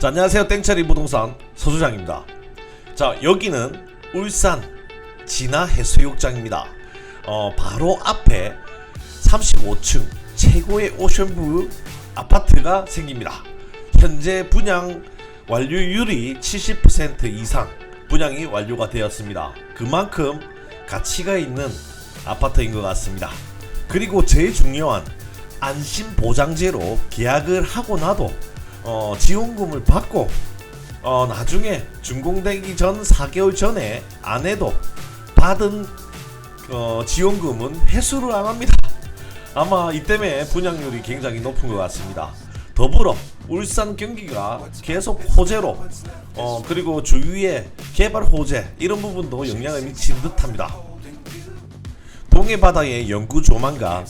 자, 안녕하세요. 땡처리 부동산 서주장입니다. 자, 여기는 울산 진화 해수욕장입니다. 어, 바로 앞에 35층 최고의 오션뷰 아파트가 생깁니다. 현재 분양 완료율이 70% 이상 분양이 완료가 되었습니다. 그만큼 가치가 있는 아파트인 것 같습니다. 그리고 제일 중요한 안심 보장제로 계약을 하고 나도 어, 지원금을 받고 어, 나중에 준공되기 전 4개월 전에 안 해도 받은 어, 지원금은 회수를 안 합니다. 아마 이 때문에 분양률이 굉장히 높은 것 같습니다. 더불어 울산 경기가 계속 호재로 어, 그리고 주위에 개발 호재 이런 부분도 영향을 미친 듯합니다. 동해 바다의 영구 조망과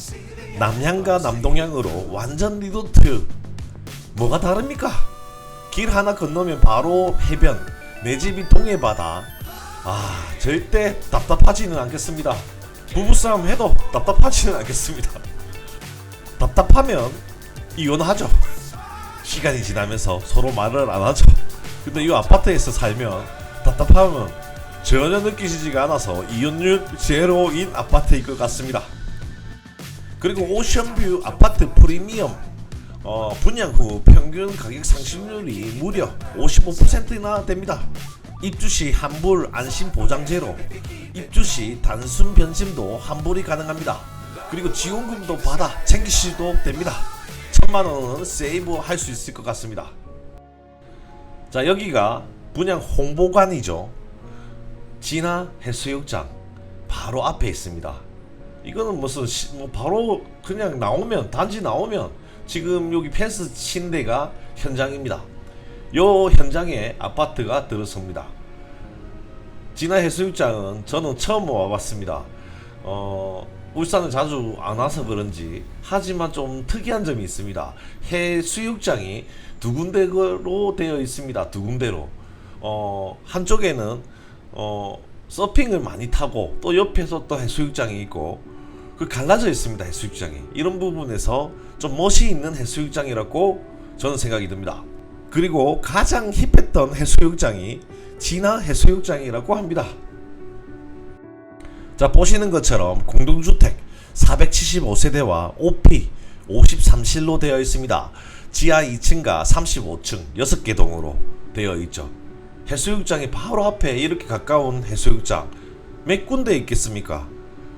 남향과 남동향으로 완전 리조트 뭐가 다릅니까? 길 하나 건너면 바로 해변 내 집이 동해 바다. 아 절대 답답하지는 않겠습니다. 부부싸움 해도 답답하지는 않겠습니다. 답답하면 이혼하죠. 시간이 지나면서 서로 말을 안 하죠. 근데 이 아파트에서 살면 답답하면 전혀 느끼지가 않아서 이혼율 제로인 아파트일 것 같습니다. 그리고 오션뷰 아파트 프리미엄 어, 분양 후 평균 가격 상승률이 무려 55%나 됩니다. 입주 시 환불 안심 보장제로 입주 시 단순 변심도 환불이 가능합니다. 그리고 지원금도 받아 챙기시도 됩니다. 천만 원은 세이브 할 수 있을 것 같습니다. 자 여기가 분양 홍보관이죠. 진화 해수욕장 바로 앞에 있습니다. 이거는 무슨 시, 뭐 바로 그냥 나오면 단지 나오면 지금 여기 펜스 친 데가 현장입니다. 요 현장에 아파트가 들어섭니다. 진화 해수욕장은 저는 처음 와봤습니다. 어, 울산을 자주 안 와서 그런지 하지만 좀 특이한 점이 있습니다. 해수욕장이 두 군데로 되어 있습니다. 두 군데로. 어, 한쪽에는 어, 서핑을 많이 타고 또 옆에서 또 해수욕장이 있고 그 갈라져 있습니다 해수욕장이 이런 부분에서 좀 멋이 있는 해수욕장이라고 저는 생각이 듭니다. 그리고 가장 힙했던 해수욕장이 진화 해수욕장이라고 합니다. 자 보시는 것처럼 공동주택 475세대와 OP 53실로 되어 있습니다. 지하 2층과 35층 6개 동으로 되어 있죠. 해수욕장이 바로 앞에 이렇게 가까운 해수욕장 몇 군데 있겠습니까?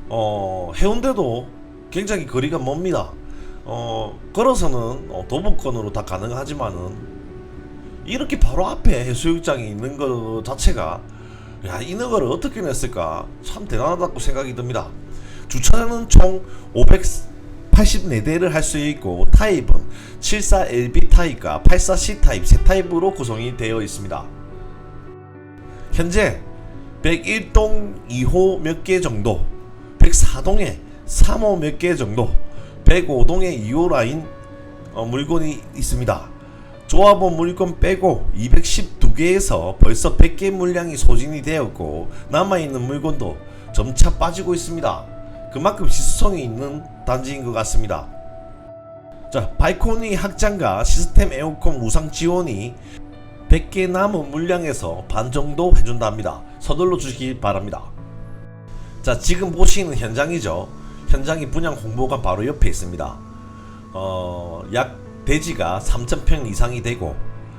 어, 해운대도 굉장히 거리가 멉니다. 어, 걸어서는 어, 도보권으로 다 가능하지만은 이렇게 바로 앞에 해수욕장이 있는 것 자체가 야, 이 너거를 어떻게 냈을까 참 대단하다고 생각이 듭니다. 주차는 총 584대를 할 수 있고 타입은 74LB 타입과 84C 타입 세 타입으로 구성이 되어 있습니다. 현재 101동 2호 몇 개 정도 104동에 3호 몇 개 정도 105동에 2호 라인 어, 물건이 있습니다. 조합원 물건 빼고 212개에서 벌써 100개 물량이 소진이 되었고 남아있는 물건도 점차 빠지고 있습니다. 그만큼 시수성이 있는 단지인 것 같습니다. 자, 발코니 확장과 시스템 에어컨 무상 지원이 100개 남은 물량에서 반 정도 해준답니다. 서둘러 주시기 바랍니다. 자 지금 보시는 현장이죠 현장이 분양 홍보관 바로 옆에 있습니다. 어, 약 대지가 3,000평 이상이 되고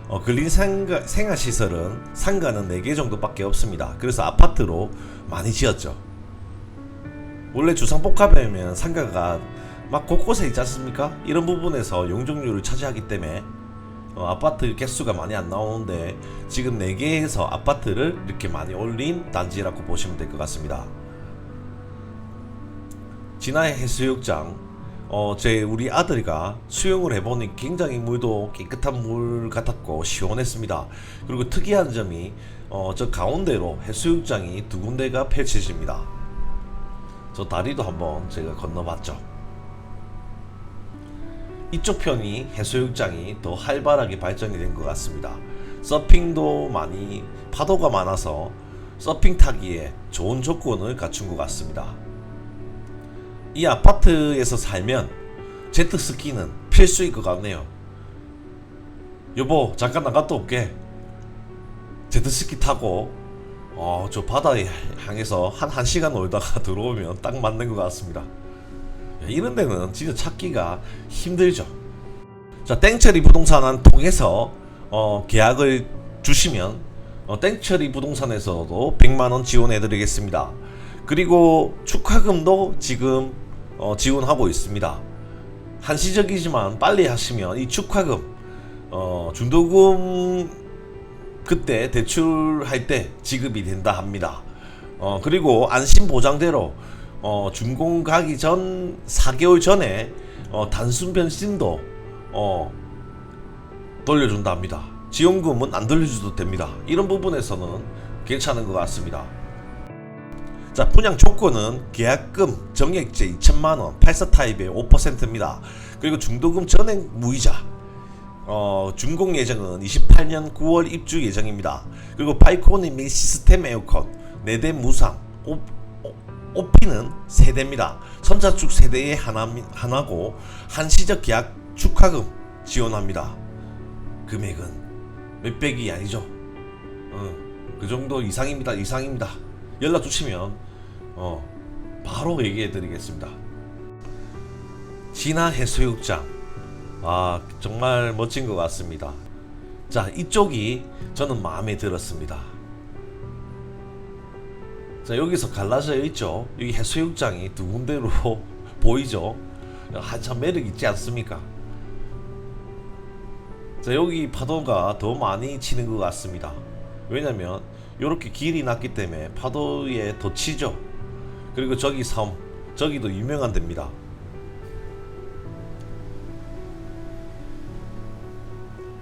어, 근린 생가, 생활시설은 상가는 4개 정도밖에 없습니다. 그래서 아파트로 많이 지었죠. 원래 주상복합이면 상가가 막 곳곳에 있지 않습니까? 이런 부분에서 용적률을 차지하기 때문에 어, 아파트 개수가 많이 안 나오는데 지금 4개에서 아파트를 이렇게 많이 올린 단지라고 보시면 될 것 같습니다 진화의 해수욕장 어, 제 우리 아들이가 수영을 해보니 굉장히 물도 깨끗한 물 같았고 시원했습니다. 그리고 특이한 점이 어, 저 가운데로 해수욕장이 두 군데가 펼쳐집니다. 저 다리도 한번 제가 건너봤죠. 이쪽 편이 해수욕장이 더 활발하게 발전이 된 것 같습니다. 서핑도 많이 파도가 많아서 서핑 타기에 좋은 조건을 갖춘 것 같습니다. 이 아파트에서 살면 제트스키는 필수일 것 같네요. 여보 잠깐 나갔다 올게. 제트스키 타고 어, 저 바다에 향해서 한 1시간 놀다가 들어오면 딱 맞는 것 같습니다. 야, 이런 데는 진짜 찾기가 힘들죠. 자 땡처리 부동산을 통해서 어, 계약을 주시면 어, 땡처리 부동산에서도 100만원 지원해 드리겠습니다 그리고 축하금도 지금 어, 지원하고 있습니다 한시적이지만 빨리 하시면 이 축하금 어, 중도금 그때 대출할 때 지급이 된다 합니다. 어, 그리고 안심 보장대로 어, 준공 가기 전 4개월 전에 어, 단순 변신도 어, 돌려준다 합니다. 지원금은 안 돌려줘도 됩니다. 이런 부분에서는 괜찮은 것 같습니다. 자, 분양 조건은 계약금 정액제 2천만 원, 84 타입의 5%입니다. 그리고 중도금 전액 무이자. 어, 준공 예정은 28년 9월 입주 예정입니다. 그리고 바이코니 및 시스템 에어컨 4대 무상, 오, 오, 오피는 3대입니다. 선자축 세대에 하나, 하나고 한시적 계약 축하금 지원합니다. 금액은 몇백이 아니죠. 어, 그 정도 이상입니다. 이상입니다. 연락 주시면 어, 바로 얘기해 드리겠습니다. 진화 해수욕장 아 정말 멋진 것 같습니다. 자 이쪽이 저는 마음에 들었습니다. 자 여기서 갈라져 있죠. 여기 해수욕장이 두 군데로 보이죠. 한참 매력 있지 않습니까? 자 여기 파도가 더 많이 치는 것 같습니다. 왜냐면 이렇게 길이 났기 때문에 파도에 더 치죠. 그리고 저기 섬 저기도 유명한 데입니다.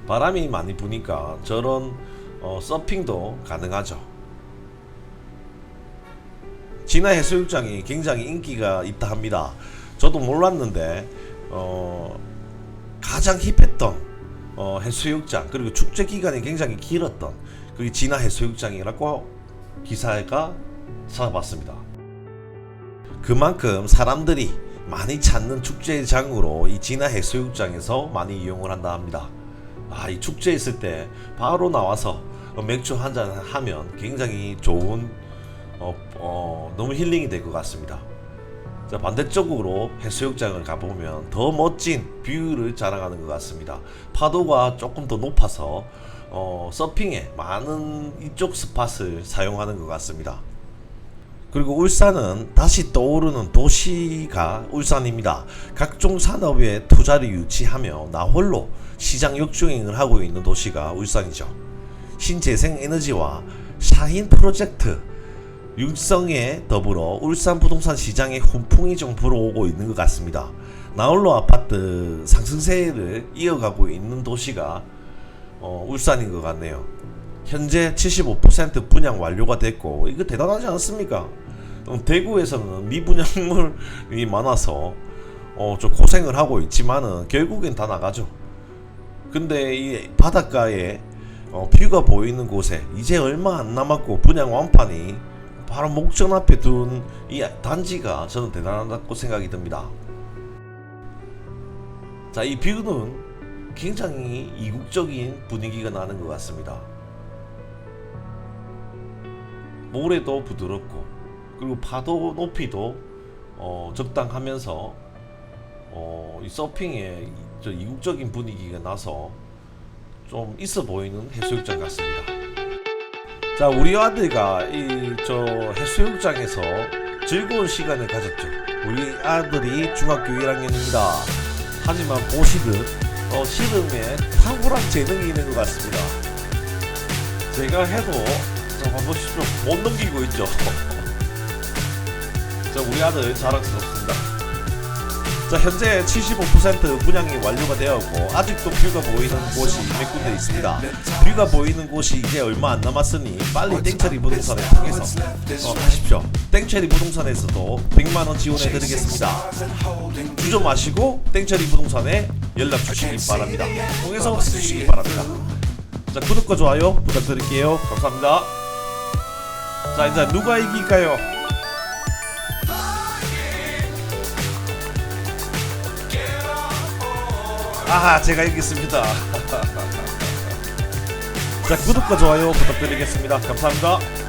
바람이 많이 부니까 저런 어, 서핑도 가능하죠. 진화 해수욕장이 굉장히 인기가 있다 합니다. 저도 몰랐는데 어, 가장 힙했던 어, 해수욕장 그리고 축제 기간이 굉장히 길었던 그게 진화 해수욕장이라고 기사가 찾아봤습니다. 그만큼 사람들이 많이 찾는 축제장으로 이 진화 해수욕장에서 많이 이용을 한다 합니다. 아, 이 축제 있을 때 바로 나와서 맥주 한 잔 하면 굉장히 좋은 어, 어, 너무 힐링이 될 것 같습니다. 자, 반대쪽으로 해수욕장을 가보면 더 멋진 뷰를 자랑하는 것 같습니다. 파도가 조금 더 높아서 어, 서핑에 많은 이쪽 스팟을 사용하는 것 같습니다. 그리고 울산은 다시 떠오르는 도시가 울산입니다. 각종 산업에 투자를 유치하며 나홀로 시장 역주행을 하고 있는 도시가 울산이죠. 신재생 에너지와 샤힌 프로젝트 육성에 더불어 울산 부동산 시장에 훈풍이 좀 불어오고 있는 것 같습니다. 나홀로 아파트 상승세를 이어가고 있는 도시가 어, 울산인 것 같네요. 현재 75% 분양 완료가 됐고 이거 대단하지 않습니까? 어, 대구에서는 미분양물이 많아서 어, 좀 고생을 하고 있지만은 결국엔 다 나가죠. 근데 이 바닷가에 어, 뷰가 보이는 곳에 이제 얼마 안 남았고 분양 완판이 바로 목전 앞에 둔 이 단지가 저는 대단하다고 생각이 듭니다. 자, 이 뷰는 굉장히 이국적인 분위기가 나는 것 같습니다. 모래도 부드럽고 그리고 파도 높이도 어, 적당하면서 어, 이 서핑에 이- 저 이국적인 분위기가 나서 좀 있어 보이는 해수욕장 같습니다. 자, 우리 아들과 이 저 해수욕장에서 즐거운 시간을 가졌죠. 우리 아들이 중학교 1학년입니다. 하지만 보시듯 어, 씨름에 탁월한 재능이 있는 것 같습니다. 제가 해도 자, 보십시오. 못 넘기고 있죠. 자, 우리 아들 자랑스럽습니다. 자, 현재 75% 분양이 완료가 되었고 아직도 뷰가 보이는 곳이 몇 군데 있습니다. 뷰가 보이는 곳이 이제 얼마 안 남았으니 빨리 땡처리 부동산을 통해서 어, 하십시오. 땡처리 부동산에서도 100만 원 지원해 드리겠습니다. 주저 마시고 땡처리 부동산에 연락 주시기 바랍니다. 통해서 주시기 바랍니다. 자, 구독과 좋아요 부탁드릴게요. 감사합니다. 자, 이제 누가 이길까요? 아하, 제가 이겼습니다. 자 구독과 좋아요 부탁드리겠습니다. 감사합니다.